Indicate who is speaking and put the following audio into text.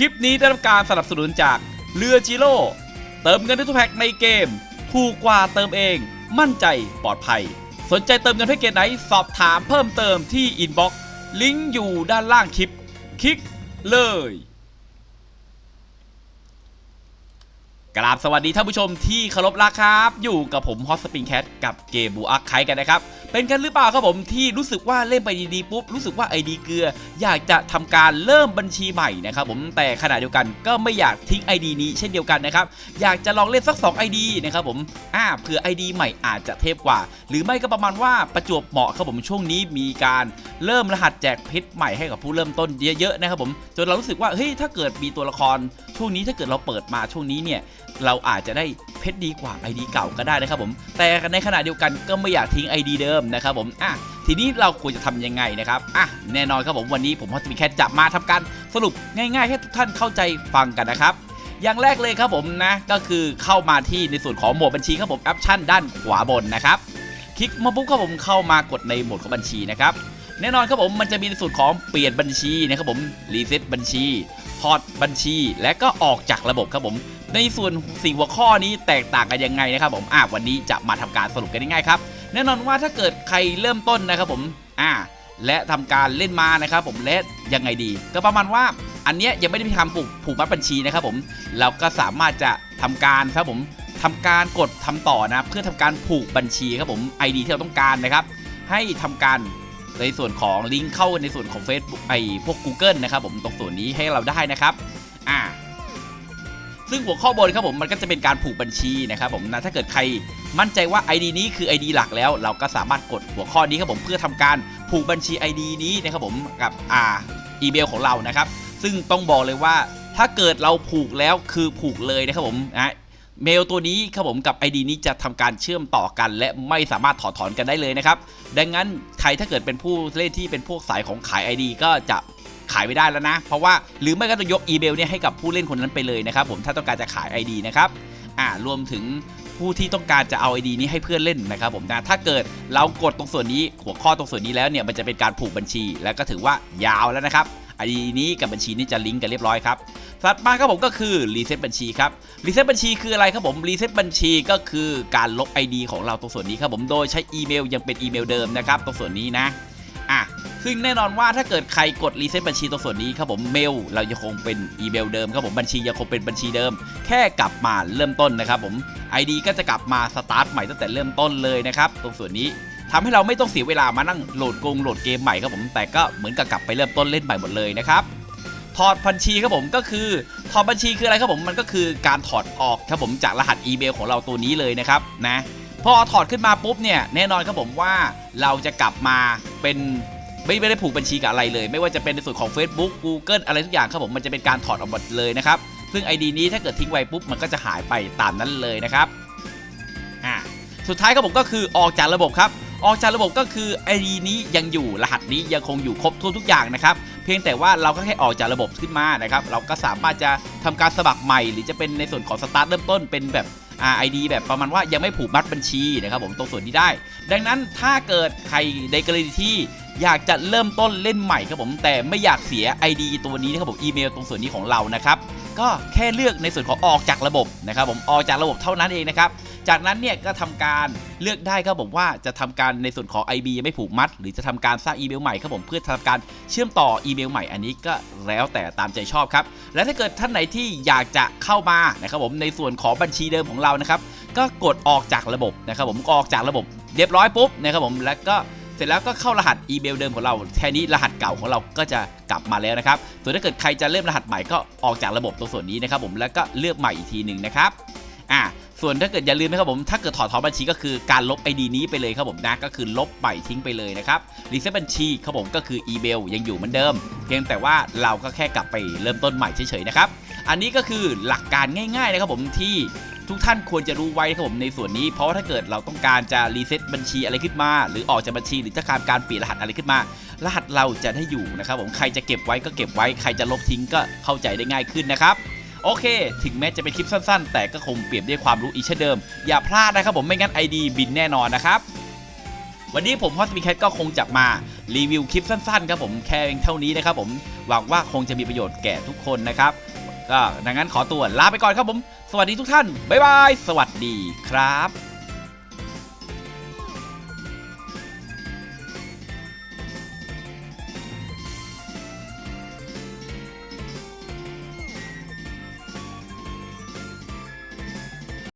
Speaker 1: ลิปนี้ได้รับการสนับสนุนจากเรือจิโร่เติมเงินทุกแพ็กในเกม ถูกกว่าเติมเอง มั่นใจปลอดภัย สนใจเติมเงินแพ็กเกจไหนสอบถามเพิ่มเติมที่อินบ็อกซ์ลิงก์อยู่ด้านล่างคลิป คลิกเลยกราบสวัสดีท่านผู้ชมที่เคารพรักครับ อยู่กับผมฮอตสปริงแคทกับเกมบูอักไคกันนะครับ เป็นกันหรือเปล่าครับผมที่รู้สึกว่าเล่นไปดีๆปุ๊บรู้สึกว่าไอดีเกลือ อยากจะทำการเริ่มบัญชีใหม่นะครับผมแต่ขณะเดียวกันก็ไม่อยากทิ้ง ID นี้เช่นเดียวกันนะครับอยากจะลองเล่นสัก 2 ID นะครับผมอ่าเผื่อ ID ใหม่อาจจะเทพกว่า หรือไม่ก็ประมาณว่าประจวบเหมาะครับผมช่วงนี้มีการเริ่มรหัสแจกเพชรใหม่ให้กับผู้เริ่มต้นเยอะๆนะครับผมจนเรารู้สึกว่าเฮ้ยถ้าเกิดมีตัวละคร ช่วงนี้ถ้าเกิดเราเปิดมาช่วงนี้เนี่ยเราอาจจะได้ เพชรดีกว่า ID เก่าก็ได้นะครับผม แต่ในขณะเดียวกันก็ไม่อยากทิ้ง ID เดิมนะครับผมอะทีนี้เราควรจะทำยังไงนะครับอะแน่นอนครับผมวันนี้ผมฮอตมีแค่จะมาทำการสรุปง่ายๆให้ทุกท่านเข้าใจฟังกันนะครับอย่างแรกเลยครับผมนะก็คือเข้ามาที่ในส่วนของโหมดบัญชีครับผมแอปชั่นด้านขวาบนนะครับคลิกมาปุ๊บครับผมเข้ามากดในโหมดของบัญชีนะครับแน่นอนครับผมมันจะมีในส่วนของเปลี่ยนบัญชีนะครับผมรีเซ็ตบัญชีถอดบัญชี และก็ออกจากระบบครับผม ในส่วนสี่หัวข้อนี้แตกต่างกันยังไงนะครับผมอ่าวันนี้จะมาทำการสรุปกันง่ายๆครับแน่นอนว่าถ้าเกิดใครเริ่มต้นนะครับผมอ่าและทำการเล่นมานะครับผมและยังไงดี ก็ประมาณว่าอันเนี้ยยังไม่ได้มีทำผูกผูกมัดบัญชีนะครับผมเราก็สามารถจะทำการครับผมทำการกดทำต่อนะเพื่อทำการผูกบัญชีครับผม ID ที่เราต้องการนะครับ ให้ทำการในส่วนของลิงก์เข้าในส่วนของ Facebook ไอพวก Google นะครับผมตรงส่วนนี้ให้เราได้นะครับอ่า ซึ่งหัวข้อบนครับผมมันก็จะเป็นการผูกบัญชีนะครับผมนะถ้าเกิดใครมั่นใจว่า ID นี้คือ ID หลักแล้ว เราก็สามารถกดหัวข้อนี้ครับผมเพื่อทำการผูกบัญชี ID นี้นะครับผมกับอ่าอีเมลของเรานะครับซึ่งต้องบอกเลยว่าถ้าเกิดเราผูกแล้วคือผูกเลยนะครับผมนะเมลตัวนี้ครับผมกับ ID นี้จะทำการเชื่อมต่อกัน และไม่สามารถถอดถอนกันได้เลยนะครับ ดังนั้นใครถ้าเกิดเป็นผู้เล่นที่เป็นพวกสายของขาย ID ก็จะ ขายไม่ได้แล้วนะ เพราะว่าหรือไม่ก็ต้องยกอีเมลเนี่ยให้กับผู้เล่นคนนั้นไปเลยนะครับผมถ้าต้องการจะขาย ID นะครับอ่ารวมถึงผู้ที่ต้องการจะเอา ID นี้ให้เพื่อนเล่นนะครับผมนะถ้าเกิดเรากดตรงส่วนนี้หัวข้อตรงส่วนนี้แล้วเนี่ยมันจะเป็นการผูกบัญชี แล้วก็ถือว่ายาวแล้วนะครับ ID นี้กับบัญชีนี้จะลิงก์กันเรียบร้อยครับถัดมาครับผมก็คือรีเซ็ตบัญชีครับรีเซ็ตบัญชีคืออะไรครับผมรีเซ็ตบัญชีก็คือการลบ ID ของเราตรงส่วนนี้ครับผมโดยใช้อีเมลยังเป็นอีเมลเดิมนะครับตรงส่วนนี้นะ ซึ่งแน่นอนว่าถ้าเกิดใครกดรีเซ็ตบัญชีตรงส่วนนี้ครับผมเมลเรายังคงเป็นอีเมลเดิมครับผมบัญชียังคงเป็นบัญชีเดิม แค่กลับมาเริ่มต้นนะครับผม ID ก็จะกลับมาสตาร์ทใหม่ตั้งแต่เริ่มต้นเลยนะครับตรงส่วนนี้ทำให้เราไม่ต้องเสียเวลามานั่งโหลดกงโหลดเกมใหม่ครับผมแต่ก็เหมือนกับกลับไปเริ่มต้นเล่นใหม่หมดเลยนะครับถอดบัญชีครับผมก็คือถอดบัญชีคืออะไรครับผมมันก็คือการถอดออกครับผมจากรหัสอีเมลของเราตัวนี้เลยนะครับนะพอถอดขึ้นมาปุ๊บเนี่ยแน่นอนครับผมว่าเราจะกลับมาเป็น ไม่ไม่ได้ผูกบัญชีกับอะไรเลย ไม่ว่าจะเป็นในส่วนของ Facebook Google อะไรทุกอย่างครับผมมันจะเป็นการถอดออกหมดเลยนะครับซึ่ง ID นี้ถ้าเกิดทิ้งไว้ปุ๊บมันก็จะหายไปตามนั้นเลยนะครับอ่าสุดท้ายครับผมก็คือออกจากระบบครับออกจากระบบก็คือ ID นี้ยังอยู่รหัสนี้ยังคงอยู่ครบทุกทุกอย่างนะครับเพียงแต่ว่าเราก็แค่ออกจากระบบขึ้นมานะครับเราก็สามารถจะทำการสมัครใหม่ หรือจะเป็นในส่วนของสตาร์ทเริ่มต้นเป็นแบบ อ่า ID แบบประมาณว่ายังไม่ผูกมัดบัญชีนะครับผมตรงส่วนนี้ได้ ดังนั้นถ้าเกิดใครในกรณีที่อยากจะเริ่มต้นเล่นใหม่ครับผมแต่ไม่อยากเสีย ID ตัวนี้นะครับผมอีเมลตรงส่วนนี้ของเรานะครับ ก็แค่เลือกในส่วนของออกจากระบบนะครับผมออกจากระบบเท่านั้นเองนะครับจากนั้นเนี่ยก็ทำการเลือกได้ครับผมว่าจะทำการในส่วนของ IB ยังไม่ผูกมัด หรือจะทำการสร้างอีเมลใหม่ครับผมเพื่อทำการเชื่อมต่ออีเมลใหม่อันนี้ก็แล้วแต่ตามใจชอบครับและถ้าเกิดท่านไหนที่อยากจะเข้ามานะครับผมในส่วนของบัญชีเดิมของเรานะครับก็กดออกจากระบบนะครับผมออกจากระบบเรียบร้อยปุ๊บนะครับผมแล้วก็ สร็จแล้วก็เข้ารหัสอีเมลเดิมของเราแค่นี้รหัสเก่าของเราก็จะกลับมาแล้วนะครับ ส่วนถ้าเกิดใครจะเริ่มรหัสใหม่ก็ออกจากระบบตรงส่วนนี้นะครับผมแล้วก็เลือกใหม่อีกทีหนึ่งนะครับอ่าส่วนถ้าเกิดอย่าลืมนะครับผม ถ้าเกิดถอดถอนบัญชีก็คือการลบ ID นี้ไปเลยครับผมนะก็คือลบใหม่ทิ้งไปเลยนะครับรีเซ็ตบัญชีครับผมก็คืออีเมลยังอยู่เหมือนเดิม เพียงแต่ว่าเราก็แค่กลับไปเริ่มต้นใหม่เฉยๆนะครับอันนี้ก็คือหลักการง่ายๆนะครับผมที่ ทุกท่านควรจะรู้ไว้ครับผมในส่วนนี้ เพราะว่าถ้าเกิดเราต้องการจะรีเซ็ตบัญชีอะไรขึ้นมา หรือออกจากบัญชีหรือจะการการเปลี่ยนรหัสอะไรขึ้นมา รหัสเราจะได้อยู่นะครับผมใครจะเก็บไว้ก็เก็บไว้ใครจะลบทิ้งก็เข้าใจได้ง่ายขึ้นนะครับโอเค ถึงแม้จะเป็นคลิปสั้น ๆ แต่ก็คงเปรียบด้วยความรู้อีกเช่นเดิม อย่าพลาดนะครับผมไม่งั้น ID บินแน่นอนนะครับวันนี้ผมฮอสปีแคทก็คงจะมารีวิวคลิปสั้นๆครับผมแค่เท่านี้นะครับผมหวังว่าคงจะมีประโยชน์แก่ทุกคนนะครับ ก็ดังนั้นขอตัวลาไปก่อนครับผม สวัสดีทุกท่าน บ๊ายบาย สวัสดีครับ